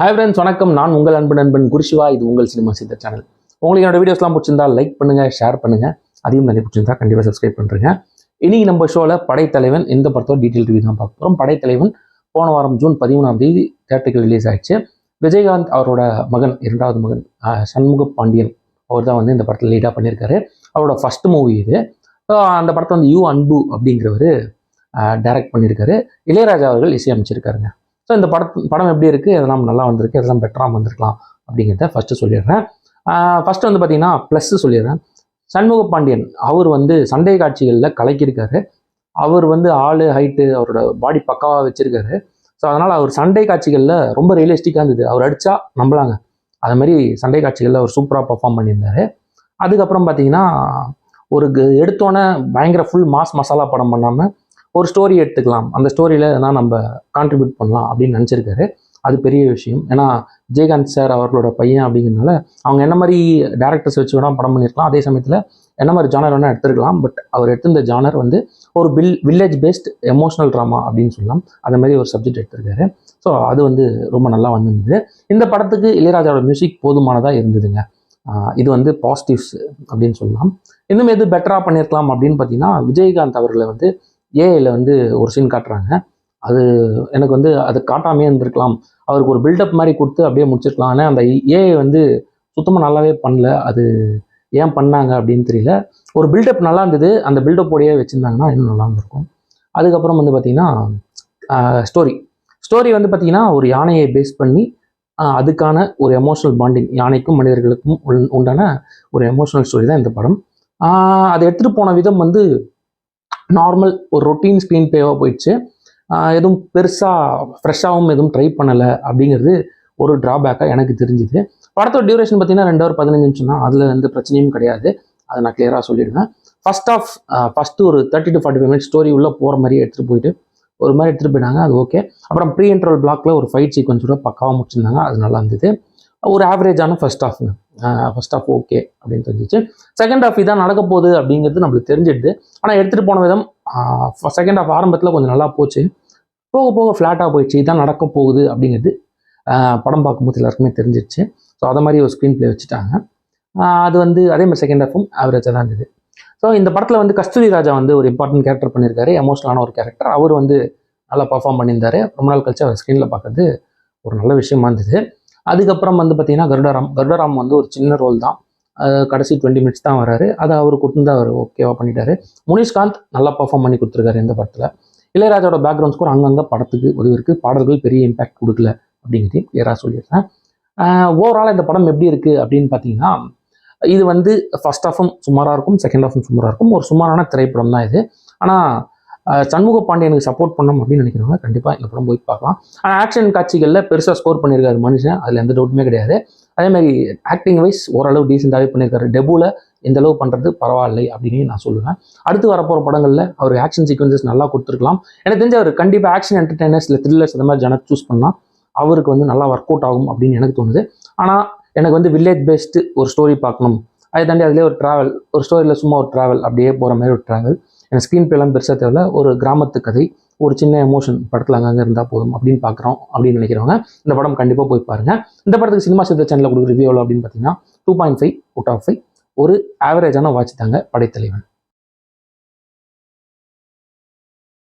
Hi friends வணக்கம். நான் உங்கள் அன்பு நண்பன் குருஷிவா இது உங்கள் சினிமா சித்த சேனல். உங்களுக்கு என்னோட வீடியோஸ்லாம் பிடிச்சிருந்தா லைக் பண்ணுங்கள் ஷேர் பண்ணுங்கள் அதையும் நிறைய பிடிச்சிருந்தா கண்டிப்பாக சப்ஸ்கிரைப் பண்ணுறேங்க இன்றைக்கி நம்ம ஷோவில் படைத்தலைவன் எந்த படத்தோட டீட்டெயில் ரிவ்யூ தான் பார்க்க போகிறோம் படைத்தலைவன் போன வாரம் ஜூன் பதிமூணாம் தேதி தேட்டருக்கு ரிலீஸ் ஆயிடுச்சு. விஜயகாந்த் அவரோட மகன் இரண்டாவது மகன் சண்முக பாண்டியன் அவர் தான் வந்து இந்த படத்தில் லீடாக பண்ணியிருக்காரு. அவரோட ஃபர்ஸ்ட் மூவி இது. அந்த படத்தை வந்து யூ அன்பு அப்படிங்கிறவர் டைரக்ட் பண்ணியிருக்காரு. இளையராஜா அவர்கள் இசையமைச்சிருக்காருங்க. ஸோ இந்த படம் படம் எப்படி இருக்குது எதெல்லாம் நல்லா வந்திருக்கு. எதெல்லாம் பெட்டராக வந்திருக்கலாம் அப்படிங்கிறத ஃபஸ்ட்டு சொல்லிடுறேன். ஃபஸ்ட்டு வந்து பார்த்தீங்கன்னா ப்ளஸ்ஸு சொல்லிடுறேன். சண்முக பாண்டியன் அவர் வந்து சண்டை காட்சிகளில் கலக்கியிருக்காரு. அவர் வந்து ஆள் ஹைட்டு அவரோட பாடி பக்காவாக வச்சுருக்காரு. ஸோ அதனால் அவர் சண்டை காட்சிகளில் ரொம்ப ரியலிஸ்டிக்காக இருந்தது. அவர் அடித்தா நம்பலாங்க. அது மாதிரி சண்டை காட்சிகளில் அவர் சூப்பராக பர்ஃபார்ம் பண்ணியிருந்தாரு. அதுக்கப்புறம் பார்த்தீங்கன்னா ஒரு க- எடுத்தோன்னே பயங்கர ஃபுல் மாஸ் மசாலா படம் பண்ணாமல் ஒரு ஸ்டோரி எடுத்துக்கலாம். அந்த ஸ்டோரியில் எதனா நம்ம கான்ட்ரிபியூட் பண்ணலாம் அப்படின்னு நினச்சிருக்காரு. அது பெரிய விஷயம். ஏன்னா விஜயகாந்த் சார் அவர்களோட பையன் அப்படிங்கிறனால அவங்க என்ன மாதிரி டேரக்டர்ஸ் வச்சு வேணால் படம் பண்ணியிருக்கலாம். அதே சமயத்தில் என்ன மாதிரி ஜானர் வேணால் எடுத்துருக்கலாம். பட் அவர் எடுத்திருந்த ஜானர் வந்து ஒரு வில் வில்லேஜ் பேஸ்ட் எமோஷனல் ட்ராமா அப்படின்னு சொல்லலாம். அந்த மாதிரி ஒரு சப்ஜெக்ட் எடுத்திருக்காரு. ஸோ அது வந்து ரொம்ப நல்லா வந்திருந்தது. இந்த படத்துக்கு இளையராஜாவோட மியூசிக் போதுமானதாக இருந்ததுங்க. இது வந்து பாசிட்டிவ்ஸ் அப்படின்னு சொல்லலாம். இன்னும் எது பெட்டராக பண்ணியிருக்கலாம் அப்படின்னு பார்த்தீங்கன்னா விஜயகாந்த் அவர்களை வந்து ஏஐயில் வந்து ஒரு சீன் காட்டுறாங்க. அது எனக்கு வந்து அது காட்டாமே இருந்திருக்கலாம். அவருக்கு ஒரு பில்டப் மாதிரி கொடுத்து அப்படியே முடிச்சிருக்கலாம். ஆனால் அந்த ஏஐ வந்து சுத்தமாக நல்லாவே பண்ணல. அது ஏன் பண்ணாங்க அப்படின்னு தெரியல. ஒரு பில்டப் நல்லா இருந்தது. அந்த பில்டப்போடையே வச்சுருந்தாங்கன்னா இன்னும் நல்லா இருந்திருக்கும். அதுக்கப்புறம் வந்து பார்த்திங்கன்னா ஸ்டோரி ஸ்டோரி வந்து பார்த்திங்கன்னா ஒரு யானையை பேஸ் பண்ணி அதுக்கான ஒரு எமோஷனல் பாண்டிங் யானைக்கும் மனிதர்களுக்கும் உண்டான ஒரு எமோஷனல் ஸ்டோரி தான் இந்த படம். அதை எடுத்துகிட்டு போன விதம் வந்து நார்மல் ஒரு ரொட்டீன் ஸ்க்ரீன் பேவாக போயிடுச்சு. எதுவும் பெருசாக ஃப்ரெஷ்ஷாகவும் எதுவும் ட்ரை பண்ணலை அப்படிங்கிறது ஒரு ட்ராபேக்காக எனக்கு தெரிஞ்சுது. படத்தோட டியூரேஷன் பார்த்தீங்கன்னா ரெண்டு ஹவர் பதினஞ்சு நிமிஷம் தான். அதில் எந்த பிரச்சனையும் கிடையாது. அதை நான் கிளியராக சொல்லிடுவேன். ஃபர்ஸ்ட் ஆஃப் ஃபஸ்ட்டு ஒரு thirty to forty five minutes story உள்ளே போகிற மாதிரியே எடுத்துகிட்டு போயிட்டு ஒரு மாதிரி எடுத்துகிட்டு போயிட்டாங்க. அது ஓகே அப்புறம் ப்ரீ இன்ட்ரோல் பிளாக்ல ஒரு ஃபைட் சீக்வன்ஸோட பக்காவாக முடிச்சிருந்தாங்க. அது நல்லா இருந்தது. ஒரு ஆவரேஜான ஃபர்ஸ்ட் ஆஃப்ங்க ஃபர்ஸ்ட் ஆஃப் ஓகே அப்படின்னு தெரிஞ்சிச்சு. செகண்ட் ஆஃப் இதான் நடக்க போகுது அப்படிங்கிறது நம்மளுக்கு தெரிஞ்சிடுது. ஆனால் எடுத்துகிட்டு போன விதம் செகண்ட் ஆஃப் ஆரம்பத்தில் கொஞ்சம் நல்லா போச்சு. போக போக ஃப்ளாட்டாக போயிடுச்சு. இதான் நடக்க போகுது அப்படிங்கிறது படம் பார்க்கும்போது எல்லாருக்குமே தெரிஞ்சிடுச்சு. ஸோ அதை மாதிரி ஒரு ஸ்க்ரீன் ப்ளே வச்சுட்டாங்க அது வந்து அதே மாதிரி செகண்ட் ஆஃபும் ஆவரேஜாக தான் இருந்தது. ஸோ இந்த படத்தில் வந்து கஸ்தூரி ராஜா வந்து ஒரு இம்பார்ட்டன்ட் கேரக்டர் பண்ணியிருக்காரு. எமோஷனலான ஒரு கேரக்டர் அவர் வந்து நல்லா பர்ஃபார்ம் பண்ணியிருந்தார். ரொம்ப நாள் கழிச்சு அவர் ஸ்க்ரீனில் பார்க்கறது ஒரு நல்ல விஷயமா இருந்தது. அதுக்கப்புறம் வந்து பார்த்தீங்கன்னா கருடாராம். கருடாராம் வந்து ஒரு சின்ன ரோல் தான். கடைசி டுவெண்ட்டி மினிட்ஸ் தான் வராரு. அதை அவர் கொடுத்து அவர் ஓகேவா பண்ணிட்டாரு. முனிஷ்காந்த் நல்லா பர்ஃபார்ம் பண்ணி கொடுத்துருக்காரு இந்த படத்தில். இளையராஜாவோட பேக்ரவுண்ட் ஸ்கோர் அங்கங்கே படத்துக்கு உதவி இருக்குது பாடல்கள் பெரிய இம்பாக்ட் கொடுக்கல அப்படிங்கிறதையும் கிளியராக சொல்லிடுறேன் ஓவரால் இந்த படம் எப்படி இருக்குது அப்படின்னு பார்த்தீங்கன்னா இது வந்து ஃபர்ஸ்ட் ஆஃபும் சுமாராக இருக்கும் செகண்ட் ஆஃபும் சுமாராக இருக்கும். ஒரு சுமாரான திரைப்படம் தான் இது. ஆனால் சண்முக பாண்டியனுக்கு சப்போர்ட் பண்ணோம் அப்படின்னு நினைக்கிறவங்க கண்டிப்பாக இந்த படம் போய் பார்க்கலாம். ஆனால் ஆக்ஷன் காட்சிகளில் பெருசாக ஸ்கோர் பண்ணியிருக்காரு மனுஷன். அதில் எந்த டவுட்டுமே கிடையாது. அதேமாதிரி ஆக்டிங் வைஸ் ஓரளவு டீசெண்டாகவே பண்ணியிருக்காரு. டெபுவில் எந்த அளவு பண்ணுறது பரவாயில்லை அப்படின்னு நான் சொல்லுவேன். அடுத்து வரப்போகிற படங்களில் அவர் ஆக்ஷன் சீக்வன்சஸ் நல்லா கொடுத்துருக்கலாம். எனக்கு தெரிஞ்ச அவர் கண்டிப்பாக ஆக்ஷன் என்டர்டைனர்ஸ் இல்லை த்ரில்லர்ஸ் அந்த மாதிரி ஜனர் சூஸ் பண்ணால் அவருக்கு வந்து நல்லா ஒர்க் அவுட் ஆகும் அப்படின்னு எனக்கு தோணுது. ஆனால் எனக்கு வந்து வில்லேஜ் பேஸ்டு ஒரு ஸ்டோரி பார்க்கணும். அதை தாண்டி அதிலே ஒரு ட்ராவல் ஒரு ஸ்டோரியில் சும்மா ஒரு ட்ராவல் அப்படியே போகிற மாதிரி ஒரு ட்ராவல் எனக்கு ஸ்க்ரீன் பிளேலாம் பெருசாக தேவையில்ல. ஒரு கிராமத்து கதை ஒரு சின்ன எமோஷன் படத்தில் அங்கங்கே இருந்தால் போதும் அப்படின்னு பார்க்குறோம் அப்படின்னு நினைக்கிறவங்க இந்த படம் கண்டிப்பாக போய் பாருங்கள் இந்த படத்துக்கு சினிமா சித்த சேனலில் கொடுக்குற ரிவ்யூ எவ்வளோ அப்படின்னு பார்த்தீங்கன்னா two point five out of five ஒரு ஆவரேஜான வாட்ச் தாங்க படைத்தலைவன்.